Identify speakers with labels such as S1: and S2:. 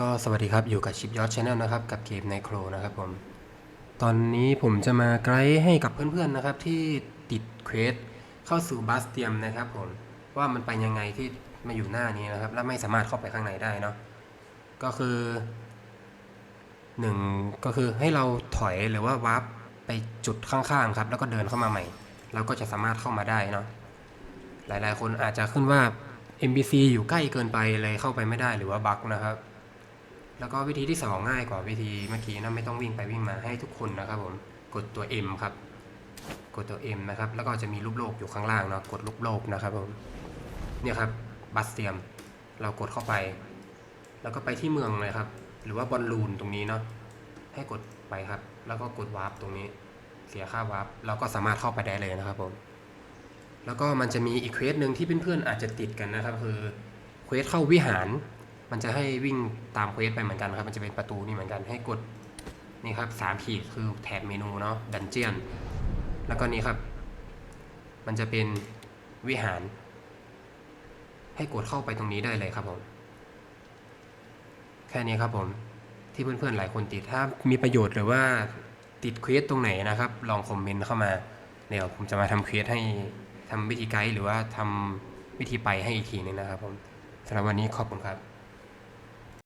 S1: ก็สวัสดีครับ อยู่กับชิปยอดชาแนลนะครับ กับเกมในโครนะครับผม ตอนนี้ผมจะมาไกด์ให้กับเพื่อนๆนะครับ ที่ติดเควสเข้าสู่บัสเตียมนะครับผม ว่ามันไปยังไงที่มาอยู่หน้านี้นะครับ และไม่สามารถเข้าไปข้างในได้เนาะก็คือหนึ่งก็คือให้เราถอยหรือว่าวาร์ปไปจุดข้างๆครับ แล้วก็เดินเข้ามาใหม่ เราก็จะสามารถเข้ามาได้เนาะหลายๆ คนอาจจะขึ้นว่า NPC อยู่ใกล้เกินไปเลยเข้าไปไม่ได้หรือว่าบั๊กนะครับ แล้วก็วิธีที่สองง่ายกว่าวิธีเมื่อกี้นะไม่ต้องวิ่งไปวิ่งมาให้ทุกคนนะครับผมกดตัว M ครับ กดตัว M นะครับ แล้วก็จะมีรูปโลกอยู่ข้างล่างเนาะกดรูปโลกนะครับผมเนี่ยครับบัสเตียม เรากดเข้าไป แล้วก็ไปที่เมืองเลยครับ หรือว่าบอลลูนตรงนี้เนาะให้กดไปครับ แล้วก็กดวาร์ปตรงนี้ เสียค่าวาร์ปเราก็สามารถเข้าไปได้เลยนะครับผมแล้วก็มันจะมีอีกเควสหนึ่งที่เพื่อนๆอาจจะติดกันนะครับ คือเควสเข้าวิหาร มันจะให้วิ่งตามเควสไปเหมือนกันครับ มันจะเป็นประตูนี่เหมือนกันให้กดนี่ครับสามขีดคือแถบเมนูเนาะดันเจียน แล้วก็นี่ครับ มันจะเป็นวิหาร ให้กดเข้าไปตรงนี้ได้เลยครับผม แค่นี้ครับผม ที่เพื่อนๆหลายคนติดถ้ามีประโยชน์หรือว่าติดเควสตรงไหนนะครับ ลองคอมเมนต์เข้ามาเดี๋ยวผมจะมาทำเควสให้ทำวิธีไกด์หรือว่าทำวิธีไปให้อีกทีหนึงนะครับผมสำหรับวันนี้ขอบคุณครับ